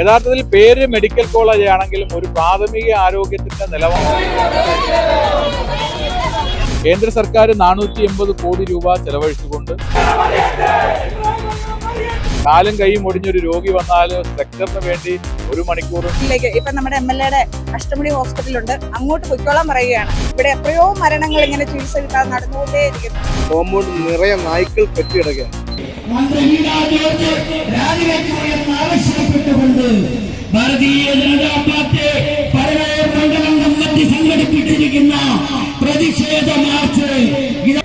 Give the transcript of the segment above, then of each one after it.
യഥാർത്ഥത്തിൽ പേര് medical college ആണെങ്കിലും ഒരു പ്രാഥമിക ആരോഗ്യത്തിന്റെ നിലവാരം. കേന്ദ്ര സർക്കാർ നാനൂറ്റി എൺപത് കോടി രൂപ ചെലവഴിച്ചുകൊണ്ട് കാലും കൈയും ഒടിഞ്ഞൊരു രോഗി വന്നാൽ സ്ട്രക്ചറിന് വേണ്ടി ഒരു മണിക്കൂർ. ഇപ്പൊ നമ്മുടെ എം എൽ എയുടെ അഷ്ടമുടി ഹോസ്പിറ്റലുണ്ട് അങ്ങോട്ട് പൊയ്ക്കോളാൻ പറയുകയാണ്. ഇവിടെ എത്രയോ മരണങ്ങൾ ഇങ്ങനെ ചികിത്സ കിട്ടാതെ നടന്നുകൊണ്ടേയിരിക്കുന്നു. കോമ്പൗണ്ട് നിറയെ നായ്ക്കൾ കെട്ടിയിടുകയാണ്. മന്ത്രി വീണാ ജോർജ് രാജിവെക്കണമെന്ന് ആവശ്യപ്പെട്ടുകൊണ്ട് ഭാരതീയ ജനതാ പാർട്ടി പരവൂർ മണ്ഡലം കമ്മിറ്റി സംഘടിപ്പിച്ചിരിക്കുന്ന പ്രതിഷേധ മാർച്ച് ഇത്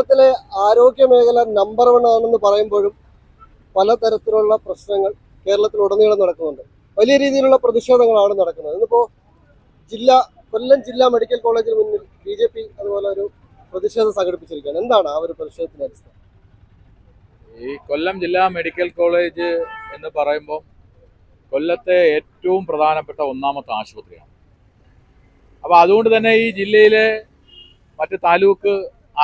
കേരളത്തിലെ ആരോഗ്യ മേഖല നമ്പർ വൺ ആണെന്ന് പറയുമ്പോഴും പലതരത്തിലുള്ള പ്രശ്നങ്ങൾ കേരളത്തിൽ ഉടനീളം നടക്കുന്നുണ്ട്. വലിയ രീതിയിലുള്ള പ്രതിഷേധങ്ങളാണ് നടക്കുന്നത്. ഇന്നിപ്പോ ജില്ലാ കൊല്ലം ജില്ലാ മെഡിക്കൽ കോളേജിന് മുന്നിൽ ബി ജെ പി അതുപോലെ ഒരു പ്രതിഷേധം സംഘടിപ്പിച്ചിരിക്കുകയാണ്. എന്താണ് ആ ഒരു പ്രതിഷേധത്തിന്റെ അടിസ്ഥാനം ഈ കൊല്ലം ജില്ലാ മെഡിക്കൽ കോളേജ് എന്ന് പറയുമ്പോൾ കൊല്ലത്തെ ഏറ്റവും പ്രധാനപ്പെട്ട ഒന്നാമത്തെ ആശുപത്രിയാണ്. അപ്പോൾ അതുകൊണ്ട് തന്നെ ഈ ജില്ലയിലെ മറ്റ് താലൂക്ക്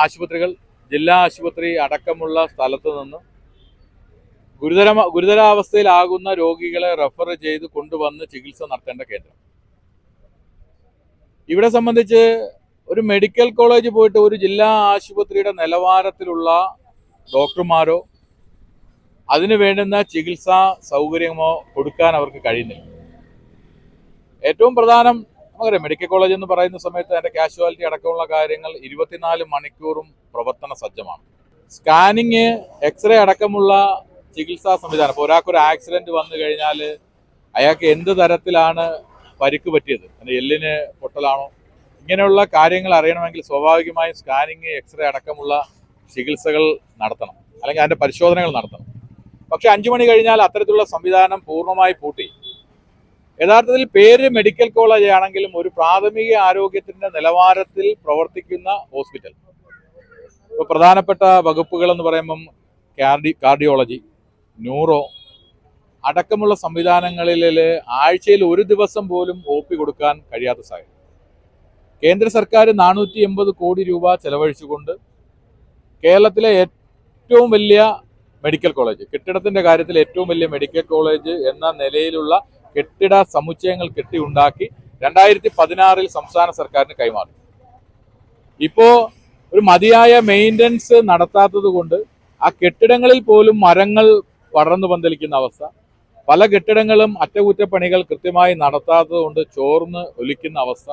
ആശുപത്രികൾ ജില്ലാ ആശുപത്രി അടക്കമുള്ള സ്ഥലത്ത് നിന്ന് ഗുരുതര ഗുരുതരാവസ്ഥയിലാകുന്ന രോഗികളെ റെഫർ ചെയ്ത് കൊണ്ടുവന്ന് ചികിത്സ നടത്തേണ്ട കേന്ദ്രം. ഇവിടെ സംബന്ധിച്ച് ഒരു മെഡിക്കൽ കോളേജ് പോയിട്ട് ഒരു ജില്ലാ ആശുപത്രിയുടെ നിലവാരത്തിലുള്ള ഡോക്ടർമാരോ അതിനു വേണ്ടുന്ന ചികിത്സാ സൗകര്യമോ കൊടുക്കാൻ അവർക്ക് കഴിയുന്നില്ല. ഏറ്റവും പ്രധാനം നമുക്കറിയാം മെഡിക്കൽ കോളേജ് എന്ന് പറയുന്ന സമയത്ത് അതിന്റെ കാഷ്വാലിറ്റി അടക്കമുള്ള കാര്യങ്ങൾ ഇരുപത്തിനാല് മണിക്കൂറും പ്രവർത്തന സജ്ജമാണ്. സ്കാനിങ് എക്സ്റേ അടക്കമുള്ള ചികിത്സാ സംവിധാനം. ഇപ്പോൾ ഒരാൾക്കൊരു ആക്സിഡന്റ് വന്നു കഴിഞ്ഞാൽ അയാൾക്ക് എന്ത് തരത്തിലാണ് പരിക്ക് പറ്റിയത്? അതിന്റെ എല്ലിന് പൊട്ടലാണോ? ഇങ്ങനെയുള്ള കാര്യങ്ങൾ അറിയണമെങ്കിൽ സ്വാഭാവികമായും സ്കാനിങ് എക്സ്റേ അടക്കമുള്ള ചികിത്സകൾ നടത്തണം. അല്ലെങ്കിൽ അതിന്റെ പരിശോധനകൾ നടത്തണം. പക്ഷേ അഞ്ചു മണി കഴിഞ്ഞാൽ അത്തരത്തിലുള്ള സംവിധാനം പൂർണമായി പൂട്ടി. യഥാർത്ഥത്തിൽ പേര് മെഡിക്കൽ കോളേജ് ആണെങ്കിലും ഒരു പ്രാഥമിക ആരോഗ്യത്തിന്റെ നിലവാരത്തിൽ പ്രവർത്തിക്കുന്ന ഹോസ്പിറ്റൽ. ഇപ്പൊ പ്രധാനപ്പെട്ട വകുപ്പുകൾ എന്ന് പറയുമ്പം കാർഡി കാർഡിയോളജി ന്യൂറോ അടക്കമുള്ള സംവിധാനങ്ങളിൽ ആഴ്ചയിൽ ഒരു ദിവസം പോലും ഒ കൊടുക്കാൻ കഴിയാത്ത സാഹചര്യം. കേന്ദ്ര സർക്കാർ നാനൂറ്റി എൺപത് കോടി രൂപ ചെലവഴിച്ചുകൊണ്ട് കേരളത്തിലെ ഏറ്റവും വലിയ മെഡിക്കൽ കോളേജ് കെട്ടിടത്തിന്റെ കാര്യത്തിൽ ഏറ്റവും വലിയ മെഡിക്കൽ കോളേജ് എന്ന നിലയിലുള്ള കെട്ടിട സമുച്ചയങ്ങൾ കെട്ടിയുണ്ടാക്കി രണ്ടായിരത്തി പതിനാറിൽ സംസ്ഥാന സർക്കാരിന് കൈമാറി. ഇപ്പോ ഒരു മതിയായ മെയിന്റനൻസ് നടത്താത്തത് കൊണ്ട് ആ കെട്ടിടങ്ങളിൽ പോലും മരങ്ങൾ പടർന്നു പന്തലിക്കുന്ന അവസ്ഥ. പല കെട്ടിടങ്ങളും അറ്റകുറ്റപ്പണികൾ കൃത്യമായി നടത്താത്തത് കൊണ്ട് ചോർന്ന് ഒലിക്കുന്ന അവസ്ഥ.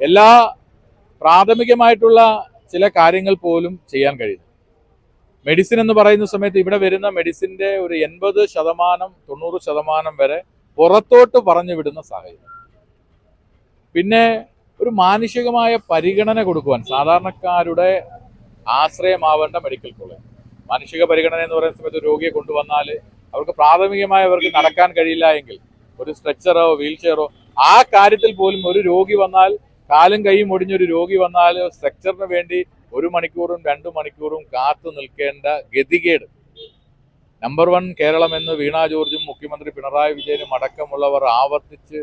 എല്ലാ പ്രാഥമികമായിട്ടുള്ള ചില കാര്യങ്ങൾ പോലും ചെയ്യാൻ കഴിയുന്നു മെഡിസിൻ എന്ന് പറയുന്ന സമയത്ത് ഇവിടെ വരുന്ന മെഡിസിന്റെ ഒരു എൺപത് ശതമാനം തൊണ്ണൂറ് ശതമാനം വരെ പുറത്തോട്ട് പറഞ്ഞു വിടുന്ന സാഹചര്യം. പിന്നെ ഒരു മാനുഷികമായ പരിഗണന കൊടുക്കുവാൻ സാധാരണക്കാരുടെ ആശ്രയമാവേണ്ട മെഡിക്കൽ കോളേജ് മാനുഷിക പരിഗണന എന്ന് പറയുന്ന സമയത്ത് രോഗിയെ കൊണ്ടുവന്നാൽ അവർക്ക് പ്രാഥമികമായി അവർക്ക് നടക്കാൻ കഴിയില്ല എങ്കിൽ ഒരു സ്ട്രെച്ചറോ വീൽ ചെയറോ ആ കാര്യത്തിൽ പോലും ഒരു രോഗി വന്നാൽ കാലും കൈയും ഒടിഞ്ഞൊരു രോഗി വന്നാൽ സ്ട്രക്ചറിന് വേണ്ടി ഒരു മണിക്കൂറും രണ്ടു മണിക്കൂറും കാത്തു നിൽക്കേണ്ട ഗതികേട്. നമ്പർ വൺ കേരളം എന്ന് വീണ ജോർജും മുഖ്യമന്ത്രി പിണറായി വിജയനും അടക്കമുള്ളവർ ആവർത്തിച്ച്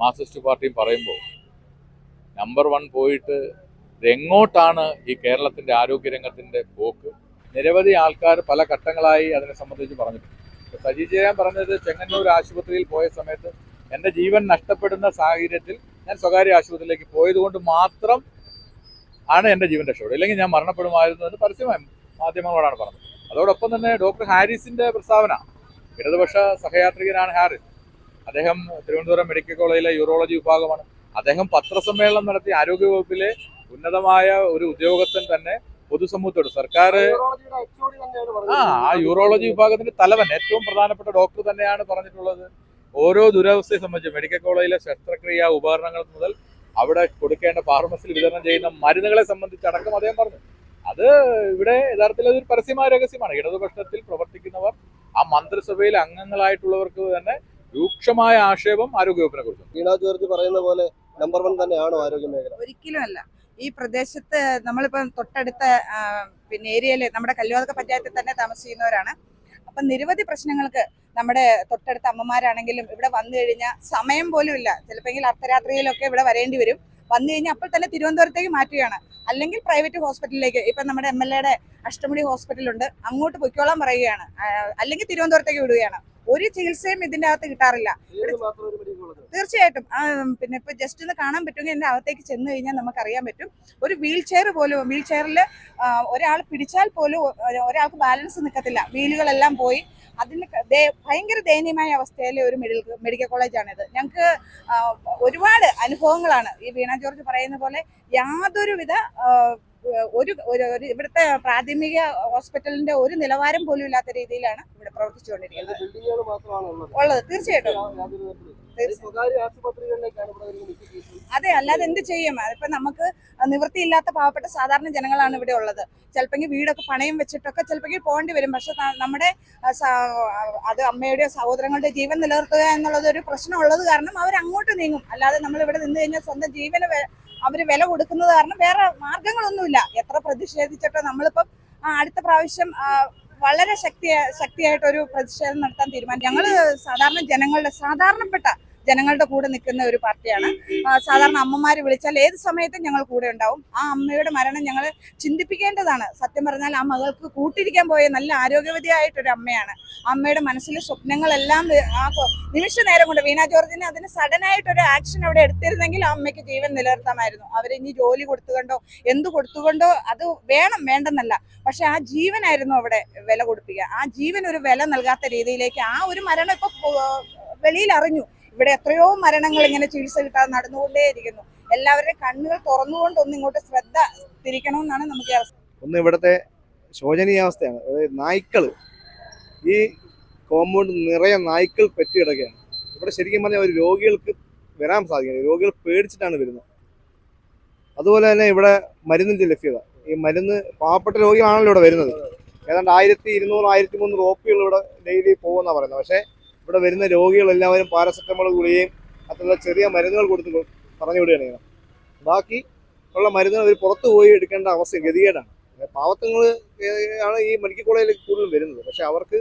മാർക്സിസ്റ്റ് പാർട്ടിയും പറയുമ്പോൾ നമ്പർ വൺ പോയിട്ട് എങ്ങോട്ടാണ് ഈ കേരളത്തിന്റെ ആരോഗ്യരംഗത്തിന്റെ പോക്ക്? നിരവധി ആൾക്കാർ പല ഘട്ടങ്ങളായി അതിനെ സംബന്ധിച്ച് പറഞ്ഞിട്ടുണ്ട്. സജി ജയൻ പറഞ്ഞത് ചെങ്ങന്നൂർ ആശുപത്രിയിൽ പോയ സമയത്ത് എന്റെ ജീവൻ നഷ്ടപ്പെടുന്ന സാഹചര്യത്തിൽ ഞാൻ സ്വകാര്യ ആശുപത്രിയിലേക്ക് പോയതുകൊണ്ട് മാത്രം ആണ് എന്റെ ജീവൻ രക്ഷപ്പെടും ഇല്ലെങ്കിൽ ഞാൻ മരണപ്പെടുമായിരുന്നു എന്ന് പരസ്യമായി മാധ്യമങ്ങളോടാണ് പറഞ്ഞത്. അതോടൊപ്പം തന്നെ ഡോക്ടർ ഹാരിസിന്റെ പ്രസ്താവന ഇടതുപക്ഷ സഹയാത്രികനാണ് ഹാരിസ്. അദ്ദേഹം തിരുവനന്തപുരം മെഡിക്കൽ കോളേജിലെ യൂറോളജി വിഭാഗമാണ്. അദ്ദേഹം പത്രസമ്മേളനം നടത്തി ആരോഗ്യവകുപ്പിലെ ഉന്നതമായ ഒരു ഉദ്യോഗസ്ഥൻ തന്നെ പൊതുസമൂഹത്തോട്. സർക്കാർ ആ. ആ യൂറോളജി വിഭാഗത്തിന്റെ തലവൻ ഏറ്റവും പ്രധാനപ്പെട്ട ഡോക്ടർ തന്നെയാണ് പറഞ്ഞിട്ടുള്ളത്. ഓരോ ദുരവസ്ഥയെ സംബന്ധിച്ച് മെഡിക്കൽ കോളേജിലെ ശസ്ത്രക്രിയ ഉപകരണങ്ങൾ മുതൽ അവിടെ കൊടുക്കേണ്ട ഫാർമസിൽ വിതരണം ചെയ്യുന്ന മരുന്നുകളെ സംബന്ധിച്ചടക്കം അദ്ദേഹം പറഞ്ഞു. അത് ഇവിടെ യഥാർത്ഥത്തിൽ അതൊരു പരസ്യമായ രഹസ്യമാണ്. ഇടതുപക്ഷത്തിൽ പ്രവർത്തിക്കുന്നവർ ആ മന്ത്രിസഭയിൽ അംഗങ്ങളായിട്ടുള്ളവർക്ക് തന്നെ രൂക്ഷമായ ആക്ഷേപം ആരോഗ്യവകുപ്പിനെ കുറിച്ച്. വീണ ജോർജ് പറയുന്ന പോലെ നമ്പർ വൺ തന്നെയാണോ ആരോഗ്യ മേഖല ഒരിക്കലും അല്ല ഈ പ്രദേശത്ത് നമ്മളിപ്പം തൊട്ടടുത്ത പിന്നെ ഏരിയയിൽ നമ്മുടെ കല്ലുവാതക പഞ്ചായത്തിൽ തന്നെ താമസിക്കുന്നവരാണ്. അപ്പം നിരവധി പ്രശ്നങ്ങൾക്ക് നമ്മുടെ തൊട്ടടുത്ത അമ്മമാരാണെങ്കിലും ഇവിടെ വന്നു കഴിഞ്ഞാൽ സമയം പോലും ഇല്ല. ചിലപ്പോൾ അർദ്ധരാത്രിയിലൊക്കെ ഇവിടെ വരേണ്ടി വരും. വന്നു കഴിഞ്ഞാൽ അപ്പോൾ തന്നെ തിരുവനന്തപുരത്തേക്ക് മാറ്റുകയാണ്. അല്ലെങ്കിൽ പ്രൈവറ്റ് ഹോസ്പിറ്റലിലേക്ക് ഇപ്പം നമ്മുടെ എം എൽ എയുടെ അഷ്ടമുടി ഹോസ്പിറ്റലുണ്ട്. അങ്ങോട്ട് പൊയ്ക്കോളാൻ പറയുകയാണ്. അല്ലെങ്കിൽ തിരുവനന്തപുരത്തേക്ക് വിടുകയാണ്. ഒരു ചികിത്സയും ഇതിന്റെ അകത്ത് കിട്ടാറില്ല തീർച്ചയായിട്ടും. പിന്നെ ഇപ്പൊ ജസ്റ്റ് ഒന്ന് കാണാൻ പറ്റുമെങ്കിൽ എന്റെ അകത്തേക്ക് ചെന്ന് കഴിഞ്ഞാൽ നമുക്ക് അറിയാൻ പറ്റും. ഒരു വീൽ ചെയർ പോലും വീൽ ചെയറിൽ ഒരാൾ പിടിച്ചാൽ പോലും ഒരാൾക്ക് ബാലൻസ് നിൽക്കത്തില്ല വീലുകളെല്ലാം പോയി. അതിന് ഭയങ്കര ദയനീയമായ അവസ്ഥയിലെ ഒരു മെഡിക്കൽ മെഡിക്കൽ കോളേജാണിത് ഞങ്ങൾക്ക് ഒരുപാട് അനുഭവങ്ങളാണ്. ഈ വീണ ജോർജ് പറയുന്ന പോലെ യാതൊരുവിധ ഒരു ഇവിടുത്തെ പ്രാഥമിക ഹോസ്പിറ്റലിന്റെ ഒരു നിലവാരം പോലും ഇല്ലാത്ത രീതിയിലാണ് പ്രവർത്തിച്ചുകൊണ്ടിരിക്കുന്നത്. ഉള്ളത്. തീർച്ചയായിട്ടും. അതെ അല്ലാതെ എന്ത് ചെയ്യും? അതിപ്പോ നമുക്ക് നിവൃത്തിയില്ലാത്ത പാവപ്പെട്ട സാധാരണ ജനങ്ങളാണ് ഇവിടെ ഉള്ളത്. ചിലപ്പോൾ വീടൊക്കെ പണയം വെച്ചിട്ടൊക്കെ ചിലപ്പോൾ പോകേണ്ടി വരും. പക്ഷെ നമ്മുടെ അത് അമ്മയുടെയോ സഹോദരങ്ങളുടെ ജീവൻ നിലനിർത്തുക എന്നുള്ളത് ഒരു പ്രശ്നമുള്ളത് കാരണം അവർ അങ്ങോട്ട് നീങ്ങും. അല്ലാതെ നമ്മൾ ഇവിടെ നിന്ന് കഴിഞ്ഞാൽ സ്വന്തം ജീവന് അവർ അവർ വില കൊടുക്കുന്നത് കാരണം വേറെ മാർഗങ്ങളൊന്നുമില്ല എത്ര പ്രതിഷേധിച്ചിട്ടോ നമ്മളിപ്പം അടുത്ത പ്രാവശ്യം വളരെ ശക്തി ശക്തിയായിട്ടൊരു പ്രതിഷേധം നടത്താൻ തീരുമാനിച്ചു. ഞങ്ങൾ സാധാരണ ജനങ്ങളുടെ സാധാരണപ്പെട്ട ജനങ്ങളുടെ കൂടെ നിൽക്കുന്ന ഒരു പാർട്ടിയാണ്. സാധാരണ അമ്മമാര് വിളിച്ചാൽ ഏത് സമയത്തും ഞങ്ങൾ കൂടെ ഉണ്ടാവും. ആ അമ്മയുടെ മരണം ഞങ്ങൾ ചിന്തിപ്പിക്കേണ്ടതാണ്. സത്യം പറഞ്ഞാൽ ആ മകൾക്ക് കൂട്ടിരിക്കാൻ പോയ നല്ല ആരോഗ്യവതിയായിട്ടൊരു അമ്മയാണ്. അമ്മയുടെ മനസ്സിലെ സ്വപ്നങ്ങളെല്ലാം ആ നിമിഷ നേരം കൊണ്ട് വീണ ജോർജിനെ അതിന് സഡൻ ആയിട്ടൊരു ആക്ഷൻ അവിടെ എടുത്തിരുന്നെങ്കിൽ ആ അമ്മയ്ക്ക് ജീവൻ നിലനിർത്താമായിരുന്നു. അവരിനി ജോലി കൊടുത്തുകൊണ്ടോ എന്ത് കൊടുത്തുകൊണ്ടോ അത് വേണം വേണ്ടെന്നല്ല. പക്ഷെ ആ ജീവനായിരുന്നു അവിടെ വില കൊടുപ്പിക്കുക. ആ ജീവൻ ഒരു വില നൽകാത്ത രീതിയിലേക്ക് ആ ഒരു മരണം ഇപ്പൊ വെളിയിൽ അറിഞ്ഞു ഇവിടെ എത്രയോ മരണങ്ങൾ ഇങ്ങനെ ചികിത്സ കിട്ടാതെ നടന്നുകൊണ്ടേയിരിക്കുന്നു. എല്ലാവരുടെയും കണ്ണുകൾ തുറന്നുകൊണ്ട് ഒന്ന് ഇങ്ങോട്ട് ശ്രദ്ധ തിരിക്കണമെന്നാണ് നമുക്ക് ഒന്ന് ഇവിടുത്തെ ശോചനീയാവസ്ഥയാണ്. നായ്ക്കൾ ഈ കോമ്പൗണ്ട് നിറയെ നായ്ക്കൾ പെറ്റിക്കിടക്കുകയാണ് ഇവിടെ ശരിക്കും പറഞ്ഞാൽ ഒരു രോഗികൾക്ക് വരാൻ സാധിക്കില്ല. രോഗികൾ പേടിച്ചിട്ടാണ് വരുന്നത്. അതുപോലെ തന്നെ ഇവിടെ മരുന്നിന്റെ ലഭ്യത ഈ മരുന്ന് പാവപ്പെട്ട രോഗികളാണല്ലോ ഇവിടെ വരുന്നത്. ഏതാണ്ട് ആയിരത്തി ഇരുന്നൂറ് ആയിരത്തി മുന്നൂറ് ഒ പികൾ ഇവിടെ ഡെയിലി പോകുമെന്നാണ് പറയുന്നത്. പക്ഷേ ഇവിടെ വരുന്ന രോഗികളെല്ലാവരും പാരസെറ്റമോൾ ഗുളികയും അത്തരത്തിലുള്ള ചെറിയ മരുന്നുകൾ കൊടുത്ത് പറഞ്ഞു വിടുകയാണ് ബാക്കി ഉള്ള മരുന്നുകൾ അവർ പുറത്തു പോയി എടുക്കേണ്ട അവസ്ഥ ഗതികേടാണ്. പാവത്തങ്ങൾ ആണ് ഈ മെഡിക്കൽ കോളേജിൽ കൂടുതലും വരുന്നത്. പക്ഷെ അവർക്ക്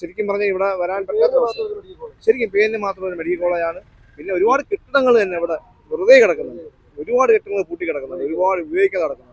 ശരിക്കും പറഞ്ഞാൽ ഇവിടെ വരാൻ പറ്റാത്ത അവസ്ഥ. ശരിക്കും പേരിന് മാത്രം ഒരു മെഡിക്കൽ കോളേജാണ്. പിന്നെ ഒരുപാട് കെട്ടിടങ്ങൾ തന്നെ ഇവിടെ വെറുതെ കിടക്കുന്നുണ്ട്. ഒരുപാട് കെട്ടിടങ്ങൾ പൂട്ടി കിടക്കുന്നുണ്ട് ഒരുപാട് ഉപയോഗിക്കാതെ കിടക്കുന്നുണ്ട്